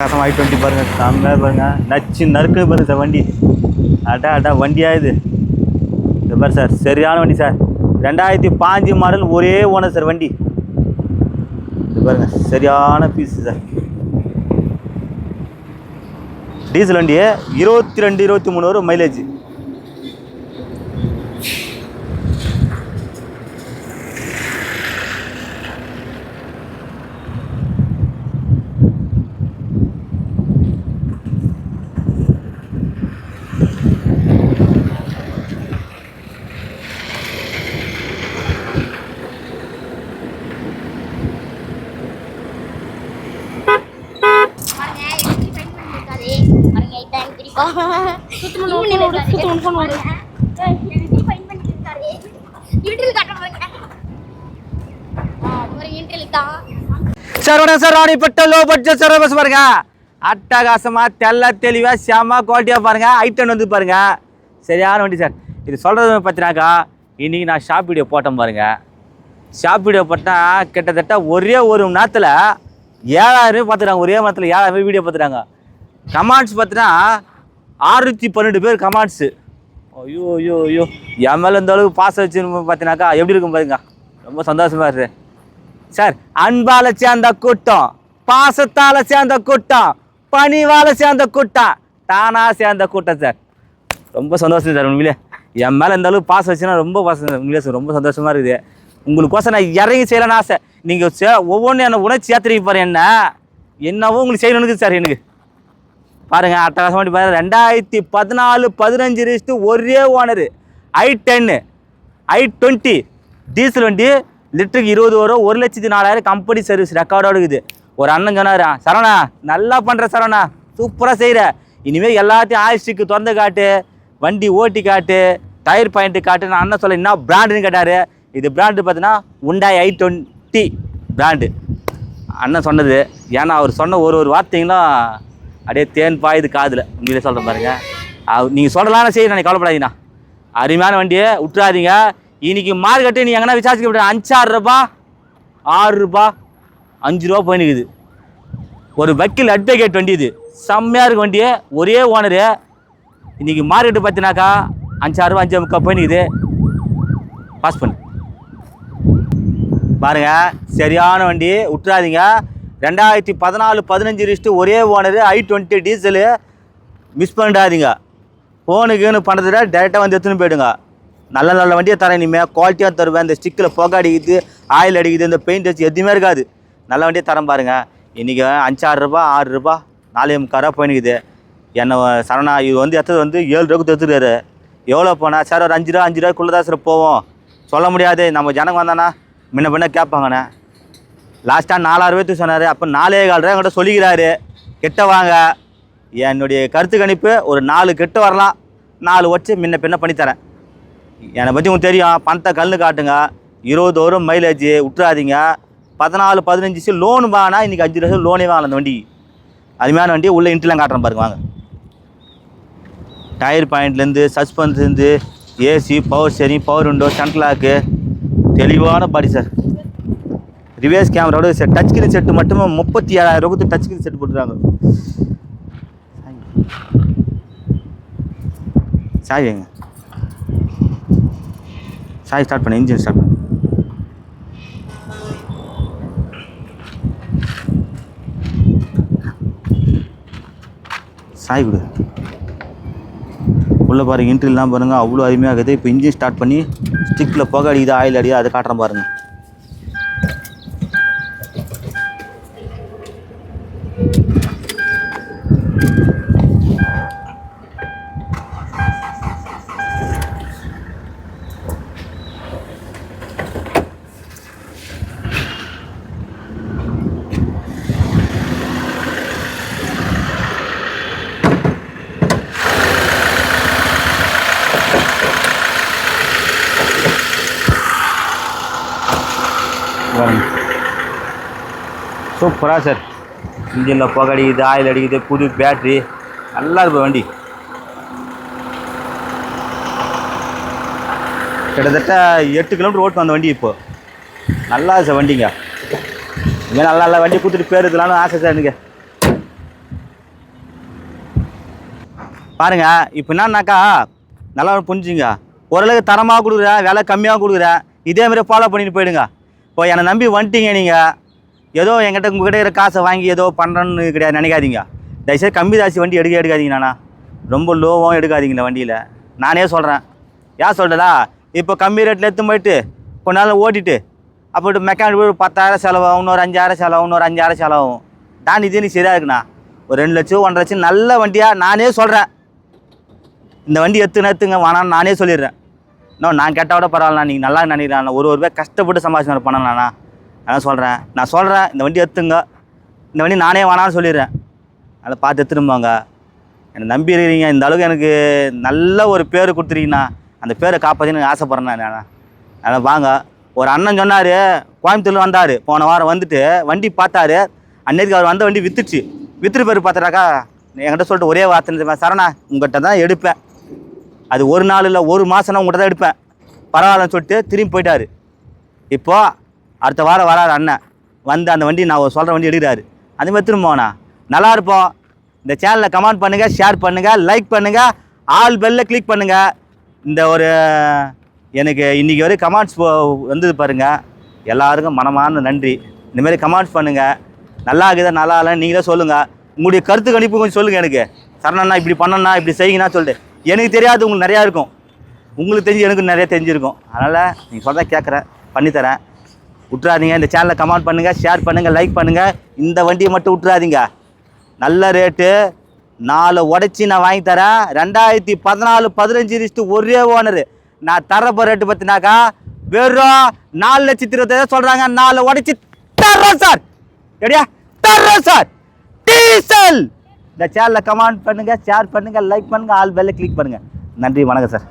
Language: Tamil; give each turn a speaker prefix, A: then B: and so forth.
A: கசம் ஐ டுவெண்ட்டி பாருங்க செம்மையாக பாருங்க நச்சு நறுக்கு பாருங்க சார் வண்டி. அடா அடா வண்டியா இது? இந்த பாரு சார் சரியான வண்டி சார் ரெண்டாயிரத்தி பாஞ்சு மாடல் ஒரே ஓனர் சார் வண்டி. இது பாருங்க சரியான பீஸ் சார் டீசல் வண்டி இருபத்தி ரெண்டு இருபத்தி மூணு வரும் மைலேஜ்
B: பாருங்க, எப்படி find பண்ணிருக்காரு. பாருங்க, இதான் பிடிக்கும். இவனு இருக்காரு. பாருங்க. எப்படி find பண்ணிருக்காரு. இன்டர்வியூ காட்டுறேன் பாருங்க. ஆ, ஒரு இன்டர்வியூ தான்.
A: சார் வணக்கம் sir Ranipet low budget sir. Bus பாருங்க. அட்டகாசமாக தெல்ல தெளிவாக செம்ம குவாலிட்டியாக பாருங்க. ஐட்டன் வந்து பாருங்க. சரியான வண்டி சார். இது சொல்கிறது பார்த்தீங்கன்னாக்கா இன்றைக்கி நான் ஷாப் வீடியோ போட்டேன் பாருங்க. ஷாப் வீடியோ போட்டால் கிட்டத்தட்ட ஒரே ஒரு மணி நேரத்தில் ஏழாயிரம் பார்த்துட்டாங்க. ஒரே மரத்தில் ஏழாயிரம் வீடியோ பார்த்துட்டாங்க. கமெண்ட்ஸ் பார்த்தீங்கன்னா ஆறுநூற்றி பன்னெண்டு பேர் கமாண்ட்ஸு ஐயோ ஐயோ ஐயோ. என் மேலே இந்த அளவுக்கு பாசம் வச்சுன்னு பார்த்தீங்கன்னாக்கா எப்படி இருக்கும் பாருங்க. ரொம்ப சந்தோஷமாக இருக்குது சார் அன்பால் சேர்ந்த கூட்டம் பாசத்தால் சேர்ந்த கூட்டம் பணிவால் சேர்ந்த கூட்டம் தானாக சேர்ந்த கூட்டம் சார். ரொம்ப சந்தோஷம் சார் உண்மையிலே. என் மேலே இந்த அளவுக்கு பாசம் வச்சுன்னா ரொம்ப பாசம் சார் உண்மையிலே சார். ரொம்ப சந்தோஷமாக இருக்குது. உங்களுக்கோசம் நான் இறங்கி செய்யலான்னு ஆசை. நீங்கள் சே ஒவ்வொன்றும் என்னை உணர்ச்சி ஏற்றுறீங்க பாரு என்ன. என்னவோ உங்களுக்கு செய்யணுன்னு இருக்குது சார் எனக்கு. பாருங்க அட்டகாசம் பாருங்கள் பாருங்க. ரெண்டாயிரத்தி பதினாலு பதினஞ்சு ரிஸ்ட்டு ஒரே owner i ten i twenty diesel வண்டி லிட்டருக்கு இருபது வரும் ஒரு லட்சத்தி நாலாயிரம் கம்பெனி சர்வீஸ் ரெக்கார்டோட இருக்குது. ஒரு அண்ணன் சொன்னார் சரவணா நல்லா பண்ணுற சரவணா சூப்பராக செய்கிற இனிமேல் எல்லாத்தையும் ஆயிஸ்டிக்கு திறந்து காட்டு வண்டி ஓட்டி காட்டு டயர் பாயிண்ட்டு காட்டு நான் அண்ணன் சொல்ல என்ன பிராண்டுன்னு கேட்டார். இது பிராண்டு பார்த்தீங்கன்னா உண்டாய் ஐ டுவெண்ட்டி பிராண்டு அண்ணன் சொன்னது ஏன்னா அவர் சொன்ன ஒரு ஒரு வார்த்தைங்களும் அப்படியே தேன் பாயுது காதில். உண்மையிலே சொல்கிறேன் பாருங்க. நீங்கள் சொல்லலாம்னு சரி நான் கவலைப்படாதீங்கண்ணா. அருமையான வண்டியை விட்டுறாதீங்க. இன்னைக்கு மார்க்கெட்டு நீ எங்கன்னா விசாரிச்சுக்க விட அஞ்சாறு ரூபா ஆறு ரூபா அஞ்சு ரூபா போயினுக்குது ஒரு வக்கீல் அட்வொகேட் வண்டி இது. செம்மையாக இருக்க வண்டியே. ஒரே ஓனரு இன்னைக்கு மார்க்கெட்டு பார்த்தினாக்கா அஞ்சாறு ரூபா அஞ்சு முக்கால் போயினுக்குது பாஸ் பண்ணு. பாருங்கள் சரியான வண்டி விட்டுறாதீங்க. ரெண்டாயிரத்தி பதினாலு பதினஞ்சு ரிஸ்ட்டு ஒரே owner i twenty diesel miss பண்ணிடாதீங்க. ஃபோனுக்குன்னு பண்ணுறத டேரெக்டாக வந்து எடுத்துன்னு போயிடுங்க. நல்ல நல்ல வண்டியை தரேன் இனிமேல் குவாலிட்டியாக தருவேன். இந்த ஸ்டிக்கில் புகை அடிக்குது ஆயில் அடிக்குது இந்த பெயிண்ட் வச்சு எதுவுமே இருக்காது. நல்ல வண்டியை தரம் பாருங்கள் இன்றைக்கி அஞ்சாறு ரூபா ஆறு ரூபா நாலே முக்கால் போயினுக்குது. என்னை சரணா இது வந்து எத்தது வந்து ஏழு ரூபாய்க்கு எடுத்துருக்காரு எவ்வளோ போனால் சார் ஒரு அஞ்சு ரூபா அஞ்சு ரூபாய்க்குள்ளே தான் சார் போவோம். சொல்ல முடியாது. நம்ம ஜனங்க வந்தானா? முன்ன பின்ன கேட்பாங்கண்ணே. லாஸ்ட்டாக நாலாயிரம் பேர்த்து சொன்னார். அப்போ நாலே கால் ரூபா என்கிட்ட சொல்லிக்கிறாரு. கெட்ட வாங்க. என்னுடைய கருத்து கணிப்பு ஒரு நாலு கெட்டு வரலாம். நாலு வச்சு முன்ன பின்ன பண்ணித்தரேன். என்னை பற்றி உங்களுக்கு தெரியும். பணத்தை கல் காட்டுங்க. இருபது வரும் மைலேஜ் விட்டுறாதீங்க பதினாலு பதினஞ்சு லோன் வாங்கினா இன்றைக்கி அஞ்சு லட்சம் லோனே வாங்கலாம் அந்த வண்டி. அருமையான வண்டி உள்ளே இன்ட்ரெலாம் காட்டுறேன் பாருங்க. வாங்க. டயர் பாயிண்ட்லேருந்து சஸ்பென்ஸ்லேருந்து AC power steering power window central lock தெளிவான பாடி சார் ரிவர்ஸ் கேமராவோட செட் டச் ஸ்கிரீன் செட்டு மட்டுமே முப்பத்தி ஏழாயிரம் ரூபாய்க்கு டச் ஸ்கிரீன் செட் போட்டுருக்காங்க. சாய் வைங்க. சாய் ஸ்டார்ட் பண்ண இன்ஜின் ஸ்டார்ட் பண்ணு. சாய் கொடு. உள்ளே பாருங்க இன்ட்ரிலாம் பாருங்கள் அவ்வளோ அருமையாக இருக்குது. இப்போ இன்ஜின் ஸ்டார்ட் பண்ணி ஸ்டிக்கில் புகை அடிக்குது ஆயில் அடிக்குது அதை காட்டுறேன் பாருங்கள் சூப்பராக சார். இன்ஜினில் புகை அடிக்குது ஆயில் அடிக்குது புது பேட்ரி நல்லா இருப்போம் வண்டி. கிட்டத்தட்ட எட்டு கிலோமீட்டர் ஓட்டு வந்த வண்டி இப்போ. நல்லா சார் வண்டிங்க. இங்கே நல்லா நல்ல வண்டி கொடுத்துட்டு பேர் ஆசை சார் எனக்கு. பாருங்கள் இப்போ என்னன்னாக்கா நல்லா புரிஞ்சுங்க. ஓரளவுக்கு தரமாக கொடுக்குறேன் விலை கம்மியாக கொடுக்குறேன் இதே மாதிரி ஃபாலோ பண்ணிட்டு போயிடுங்க. இப்போ என்னை நம்பி வந்துட்டீங்க நீங்கள் ஏதோ என்கிட்ட உங்ககிட்ட இருக்கிற காசை வாங்கி ஏதோ பண்ணுறேன்னு கிடையாது நினைக்காதீங்க. தயவுசெய்து கம்மி தாசி வண்டி எடுக்க எடுக்காதீங்க நானா. ரொம்ப லோவும் எடுக்காதீங்க வண்டியில். நானே சொல்கிறேன் ஏன் சொல்கிறதா இப்போ கம்மி ரேட்டில் எடுத்து போயிட்டு கொஞ்ச நாள் ஓட்டிட்டு அப்புறம் மெக்கானிக் போய் பத்தாயிரம் செலவாகும் இன்னொரு அஞ்சாயிரம் செலவாகும் இன்னொரு அஞ்சாயிரம் செலவாகும். தான் இது நீ சரியாக இருக்குண்ணா. ஒரு ரெண்டு லட்சம் ஒன்றரை லட்சம் நல்ல வண்டியாக நானே சொல்கிறேன் இந்த வண்டி எடுத்துன்னு எத்துங்க வேணான்னு நானே சொல்லிடுறேன். இன்னும் நான் கேட்டால் கூட பரவாயில்லண்ணா நீங்கள் நல்லா நினைக்கிறேன் ஒரு ஒரு பேர் கஷ்டப்பட்டு சம்பாதிச்சு பண்ணலாண்ணா அதான் சொல்கிறேன் நான் சொல்கிறேன் இந்த வண்டி எடுத்துங்க. இந்த வண்டி நானே வேணான்னு சொல்லிடுறேன். அதை பார்த்து எடுத்துன்னு என்னை நம்பி இருக்கிறீங்க. இந்த அளவுக்கு எனக்கு நல்ல ஒரு பேர் கொடுத்துருக்கீங்கண்ணா. அந்த பேரை காப்பாற்றின்னு ஆசைப்பட்றேண்ணா நான். அதனால் வாங்க. ஒரு அண்ணன் சொன்னார். கோயம்புத்தூரில் வந்தார். போன வாரம் வந்துட்டு வண்டி பார்த்தாரு. அன்னைக்கு அவர் வந்த வண்டி வித்துச்சு. வித்துட்டு பேர் பார்த்தாக்கா என்கிட்ட சொல்லிட்டு ஒரே வார்த்தை சரணா உங்கள்கிட்ட தான் எடுப்பேன். அது ஒரு நாள் இல்லை ஒரு மாதம்னா உங்கள்கிட்ட தான் எடுப்பேன். பரவாயில்லன்னு சொல்லிட்டு திரும்பி போயிட்டாரு. இப்போது அடுத்த வாரம் வராரு அண்ணன். வந்து அந்த வண்டி நான் சொல்கிற வண்டி எடுக்கிறாரு. அது மாதிரி திரும்ப நல்லா இருப்போம். இந்த சேனலை கமெண்ட் பண்ணுங்கள் ஷேர் பண்ணுங்கள் லைக் பண்ணுங்கள் ஆல் பெல்ல கிளிக் பண்ணுங்கள் இந்த ஒரு எனக்கு இன்றைக்கி வரை கமெண்ட்ஸ் வந்தது பாருங்கள் எல்லாருக்கும் மனமான நன்றி. இந்தமாரி கமெண்ட்ஸ் பண்ணுங்கள் நல்லா இருக்குதா நல்லா இல்லைன்னு நீங்களே சொல்லுங்கள் உங்களுடைய கருத்து கணிப்பு கொஞ்சம் சொல்லுங்கள் எனக்கு. சரணண்ணா இப்படி பண்ணண்ணா இப்படி செய்யுங்கண்ணா சொல்லிட்டு. எனக்கு தெரியாது உங்களுக்கு நிறையா இருக்கும். உங்களுக்கு தெரிஞ்சு எனக்கு நிறைய தெரிஞ்சிருக்கும். அதனால் நீங்கள் சொல்கிறத கேட்குறேன் பண்ணித்தரேன். விட்றாதீங்க இந்த சேனலை கமெண்ட் பண்ணுங்கள் ஷேர் பண்ணுங்கள் லைக் பண்ணுங்கள் இந்த வண்டியை மட்டும் விட்றாதீங்க நல்ல ரேட்டு நாலு உடச்சி நான் வாங்கி தரேன். ரெண்டாயிரத்தி பதினாலு பதினஞ்சு ரிஸ்ட்டு ஒரே ஓனரு நான் தரப்போ ரேட்டு பார்த்தினாக்கா வெறும் நாலு லட்சத்தி இருபத்தாயிரம் சொல்கிறாங்க நாலு உடச்சி தர்றோம் சார் எப்படியா தர்றோம் சார் டீசல்! இந்த சேனலில் கமெண்ட் பண்ணுங்கள் ஷேர் பண்ணுங்கள் லைக் பண்ணுங்கள் ஆல் பெல்லை கிளிக் பண்ணுங்கள் நன்றி வணக்கம் சார்